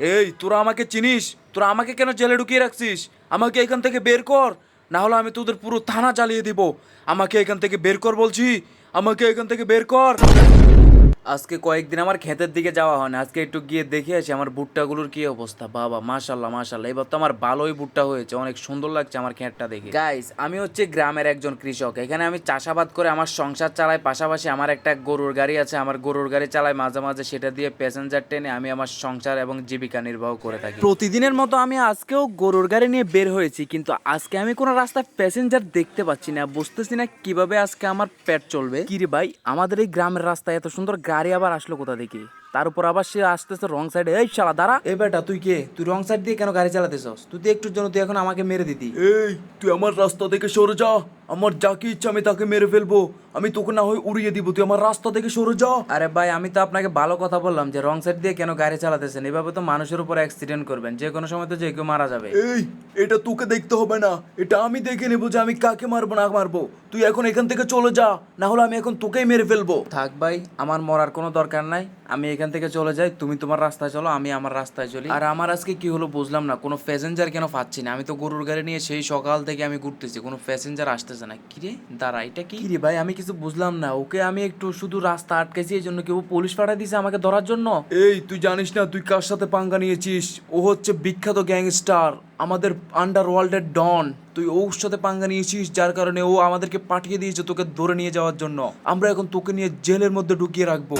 এই, তোরা আমাকে চিনিস? তোরা আমাকে কেন জেলে ঢুকিয়ে রাখছিস? আমাকে এখান থেকে বের কর। না হলে আমি তোদের পুরো থানা চালিয়ে দিব। আমাকে এখান থেকে বের কর বলছি। আমাকে এখান থেকে বের কর। আজকে কয়েকদিন আমার ক্ষেতের দিকে যাওয়া হয় না আজকে একটু গিয়ে দেখে আসি আমার ভুট্টাগুলোর কি অবস্থা। বাবা মাশাল্লাহ মাশাল্লাহ এবার তো আমার ভালোই ভুট্টা হয়েছে। অনেক সুন্দর লাগছে আমার ক্ষেতটা দেখে। গাইস আমি হচ্ছে গ্রামের একজন কৃষক। এখানে আমি চাষাবাদ করে আমার সংসার চালাই। পাশাপাশি আমার একটা গরুর গাড়ি আছে। আমার গরুর গাড়ি চালাই। মাঝে মাঝে সেটা দিয়ে প্যাসেঞ্জার টেনে আমি আমার সংসার এবং জীবিকা নির্বাহ করে থাকি। প্রতিদিনের মতো আমি আজকেও গরুর গাড়ি নিয়ে বের হয়েছি। কিন্তু আজকে আমি কোনো রাস্তায় প্যাসেঞ্জার দেখতে পাচ্ছি না। বুঝতেছি না কীভাবে আজকে আমার পেট চলবে। কি রে ভাই, আমাদের এই গ্রামের রাস্তায় এত সুন্দর গাড়ি আবার আসলো কোথা থেকে? তার উপর আবার সে আসতেছে রং সাইডে এই শালা দাঁড়া। এ বেটা তুই কে? তুই রং সাইড দিয়ে কেন গাড়ি চালাতেছস? তুই তো একটুর জন্য তুই এখন আমাকে মেরে দিতি। এই তুই আমার রাস্তা থেকে সরে যা। আমার যাকে ইচ্ছা আমি তাকে মেরে ফেলব। আমি তোকে না হয় উড়িয়ে দিব। তুই আমার রাস্তা থেকে সরে যা। আরে ভাই আমি তো আপনাকে ভালো কথা বললাম যে রং সাইড দিয়ে কেন গাড়ি চালাতেছেন? এভাবে তো মানুষের উপর অ্যাক্সিডেন্ট করবেন। যে কোনো সময় তো যে কেউ মারা যাবে। এই এটা তোকে দেখতে হবে না। এটা আমি দেখে নেব যে আমি কাকে মারবো না মারবো। তুই এখন এখান থেকে চলে যা না হলে আমি এখন তোকেই মেরে ফেলব। থাক ভাই আমার মরার কোনো দরকার নাই। আমি এখান থেকে চলে যাই তুমি তোমার রাস্তায় চলো আমি আমার রাস্তায় চলি। আর আমার আজকে কি হলো বুঝলাম না কোনো প্যাসেঞ্জার কেন পাচ্ছি না? আমি তো গরুর গাড়ি নিয়ে সেই সকাল থেকে আমি ঘুরতেছি কোনো প্যাসেঞ্জার আসতেছে না কি রে দাঁড়া এটা কি? রে ভাই আমি কিছু বুঝলাম না ওকে আমি একটু শুধু রাস্তা আটকেছি এই জন্য কেউ পুলিশ পাঠাই দিয়েছে আমাকে ধরার জন্য? এই তুই জানিস না তুই কার সাথে পাঙ্গা নিয়েছিস? ও হচ্ছে বিখ্যাত গ্যাংস্টার আমাদের আন্ডার ওয়ার্ল্ডের ডন। তুই ওর সাথে পাঙ্গা নিয়েছিস যার কারণে ও আমাদেরকে পাঠিয়ে দিয়েছে তোকে ধরে নিয়ে যাওয়ার জন্য। আমরা এখন তোকে নিয়ে জেলের মধ্যে ঢুকিয়ে রাখব।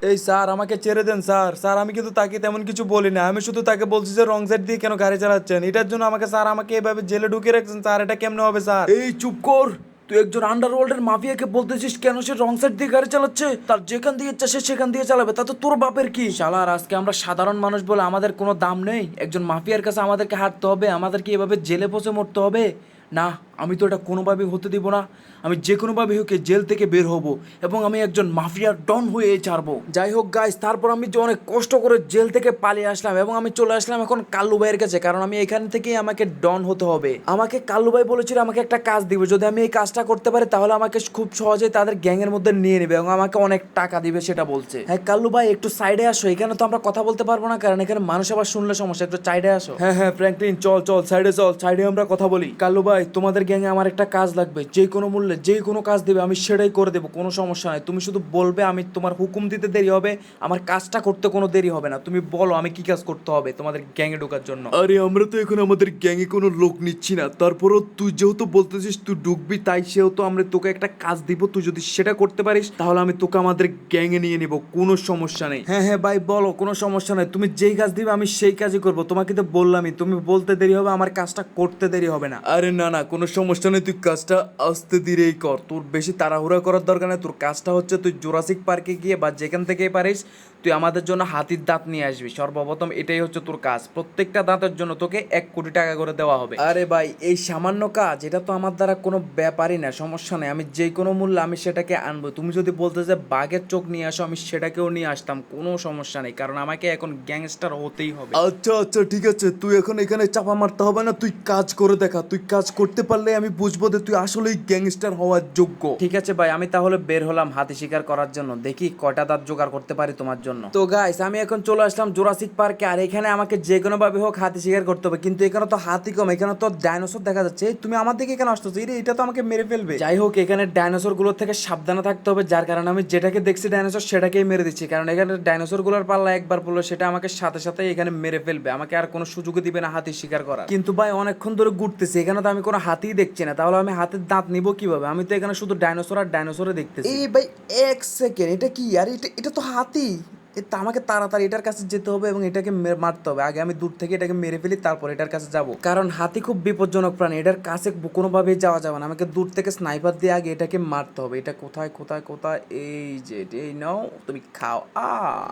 এই স্যার আমাকে ছেড়ে দেন স্যার। স্যার আমি কিন্তু তাকে তেমন কিছু বলি না আমি শুধু তাকে বলছি যে রং সাইড দিয়ে কেন গাড়ি চালাচ্ছেন? এটার জন্য আমাকে স্যার আমাকে এভাবে জেলে ঢুকিয়ে রাখছেন স্যার। এটা কেমনে হবে স্যার? এই চুপ কর। তুই একজন আন্ডারওয়ার্ল্ডের মাফিয়াকে বলতেছিস কেন সে রং সাইড দিয়ে গাড়ি চালাচ্ছে? তার যেখান দিয়ে ইচ্ছা সে সেখান দিয়ে চালাবে। তা তো তোর বাপের কি? শালার আজকে আমরা সাধারণ মানুষ বলে আমাদের কোনো দাম নেই। একজন মাফিয়ার কাছে আমাদেরকে হাঁটতে হবে আমাদেরকে এভাবে জেলে পচে মরতে হবে। না আমি তো এটা কোনোভাবেই হতে দিব না। আমি যে কোনোভাবে হোক জেল থেকে বের হব এবং আমি একজন মাফিয়ার ডন হয়ে ছাড়বো। যাই হোক গাইস তারপর আমি যে অনেক কষ্ট করে জেল থেকে পালিয়ে আসলাম এবং আমি চলে আসলাম এখন কাল্লু ভাইয়ের কাছে, কারণ আমি এখান থেকেই আমাকে ডন হতে হবে। আমাকে কাল্লু ভাই বলেছিল আমাকে একটা কাজ দিবে, যদি আমি এই কাজটা করতে পারি তাহলে আমাকে খুব সহজেই তাদের গ্যাংয়ের মধ্যে নিয়ে নেবে এবং আমাকে অনেক টাকা দিবে সেটা বলছে। হ্যাঁ কাল্লু ভাই, একটু সাইডে আসো, এখানে তো আমরা কথা বলতে পারব না, কারণ এখানে মানুষ আবার শুনলে সমস্যা, একটু সাইডে আসো। হ্যাঁ হ্যাঁ ফ্র্যাঙ্কলিন চল চল সাইডে চল সাইডে আমরা কথা বলি। কাল্লু ভাই, তোমাদের গ্যাংয়ে আমার একটা কাজ লাগবে যে কোনো মূল্যে যে কোনো কাজ দেবে আমি সেটাই করে দেবো কোনো সমস্যা নাই। তুমি শুধু বলবে আমি তোমার হুকুম দিতে দেরি হবে আমার কাজটা করতে কোনো দেরি হবে না। তুমি বলো আমি কি কাজ করতে হবে তোমাদের গ্যাংয়ে ঢোকার জন্য। আরে আমরা তো এখন আমাদের গ্যাংয়ে কোনো লোক নিচ্ছি না। তারপরও তুই যেহেতু বলতেছিস তুই ঢুকবি তাই সেহেতু আমরা তোকে একটা কাজ দিব। তুই যদি সেটা করতে পারিস তাহলে আমি তোকে আমাদের গ্যাংয়ে নিয়ে নিব কোনো সমস্যা নেই। হ্যাঁ হ্যাঁ ভাই বলো কোনো সমস্যা নেই। তুমি যেই কাজ দিবে আমি সেই কাজই করব। তোমাকে তো বললামই তুমি বলতে দেরি হবে আমার কাজটা করতে দেরি হবে না। আরে না না কোনো সমস্যা নেই তুই কাজটা আস্তে ধীরেই কর। তোর বেশি তাড়াহুড়া করার দরকার নেই তোর কাজটা হচ্ছে তুই জোরাসিক পার্কে গিয়ে বা যেখান থেকেই পারিস তুই আমাদের জন্য হাতির দাঁত নিয়ে আসবি। সর্বপ্রথম এটাই হচ্ছে তোর কাজ। প্রত্যেকটা দাঁতের জন্য তোকে এক কোটি টাকা করে দেওয়া হবে। আরে ভাই এই সামান্য কাজ এটা তো আমার দ্বারা কোনো ব্যাপারই না সমস্যা নেই। আমি যে কোনো মূল্যে আমি সেটাকে আনব। তুমি যদি বলতে যে বাঘের চোখ নিয়ে আসো আমি সেটাকেও নিয়ে আসতাম কোনো সমস্যা নেই কারণ আমাকে এখন গ্যাংস্টার হতেই হবে। আচ্ছা আচ্ছা ঠিক আছে। তুই এখন এখানে চাপা মারতে হবে না তুই কাজ করে দেখা। তুই কাজ করতে পারলে আমি বুঝব যে তুই আসলেই গ্যাংস্টার হওয়ার যোগ্য। ঠিক আছে ভাই আমি তাহলে বের হলাম হাতি শিকার করার জন্য। দেখি কয়টা দাঁত জোগাড় করতে পারি তোমার জন্য। তো গাইস আমি এখন চলে আসলাম জোরাসিক পার্কে আর এখানে আমাকে যে কোনো ভাবে হোক হাতি শিকার করতে হবে। কিন্তু এখানে তো হাতি কম এখানে তো ডাইনোসর দেখা যাচ্ছে। এই, তুমি আমার দিকে কেন আসতেছো? এই রে, এটা তো আমাকে মেরে ফেলবে। যাই হোক এখানে ডাইনোসরগুলোর থেকে সাবধানে থাকতে হবে যার কারণে আমি যেটাকে দেখছি ডাইনোসর সেটাকেই মেরে দিচ্ছি। কারণ এখানে ডাইনোসরগুলোর পাল্লা একবার পড়ল সেটা আমাকে সাথে সাথে এখানে মেরে ফেলবে। আমাকে আর কোনো সুযোগই দিবে না হাতি শিকার করার। কিন্তু ভাই অনেকক্ষণ ধরে ঘুরতেছি। এখানে তো আমি কোনো হাতিই দেখছি না, তাহলে আমি হাতের দাঁত নিব কীভাবে? আমি তো এখানে শুধু ডাইনোসর আর ডাইনোসরে দেখতেছি। এই ভাই, এক সেকেন্ড, এটা কি? আর, এটা এটা তো হাতি। এ আমাকে তাড়াতাড়ি এটার কাছে যেতে হবে এবং এটাকে মারতে হবে। আগে আমি দূর থেকে এটাকে মেরে ফেলি, তারপর এটার কাছে যাব। কারণ হাতি খুব বিপজ্জনক প্রাণী, এটার কাছে কোনোভাবেই যাওয়া যাবে না। আমাকে দূর থেকে স্নাইপার দিয়ে আগে এটাকে মারতে হবে। এটা কোথায় কোথায় কোথায়? এই যে এই নাও, তুমি খাও। আ।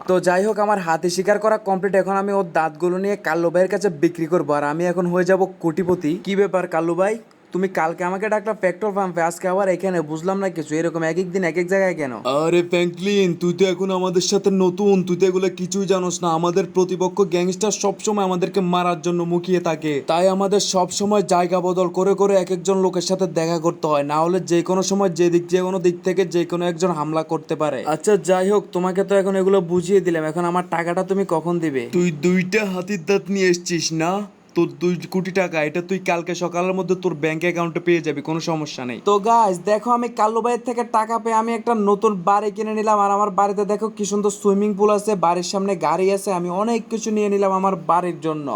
তো যাই হোক, আমার হাতি শিকার করা কমপ্লিট। এখন আমি ওর দাঁতগুলো নিয়ে কাল্লু ভাইয়ের কাছে বিক্রি করব। আর আমি এখন হয়ে যাব কোটিপতি। কি ব্যাপার কাল্লু ভাই? তুমি কালকে আমাকে ডাকলা পেট্রোল পাম্পে আজকে আবার এখানে বুঝলাম না কিছু এরকম এক এক দিন এক এক জায়গায় কেন? আরে ফ্র্যাঙ্কলিন তুই তো এখন আমাদের সাথে নতুন তুই তো এগুলো কিছুই জানোস না। আমাদের প্রতিপক্ষ গ্যাংস্টার সবসময় আমাদেরকে মারার জন্য মুখিয়ে থাকে। তাই আমাদের সব সময় জায়গা বদল করে করে এক একজন লোকের সাথে দেখা করতে হয়। না হলে যে কোনো সময় যে দিক যে কোনো দিক থেকে যে কোনো একজন হামলা করতে পারে। আচ্ছা যাই হোক তোমাকে তো এখন এগুলো বুঝিয়ে দিলাম। এখন আমার টাকাটা তুমি কখন দিবে? তুই দুইটা হাতির দাঁত নিয়ে এসছিস না? তোর দুই কোটি টাকা, এটা তুই কালকে সকালের মধ্যে তোর ব্যাংক অ্যাকাউন্টে পেয়ে যাবি, কোনো সমস্যা নেই। তো গাছ দেখো আমি কাল্লু ভাইয়ের থেকে টাকা পেয়ে আমি একটা নতুন বাড়ি কিনে নিলাম আর আমার বাড়িতে দেখো কি সুন্দর সুইমিং পুল আছে, বাড়ির সামনে গাড়ি আছে, আমি অনেক কিছু নিয়ে নিলাম আমার বাড়ির জন্য।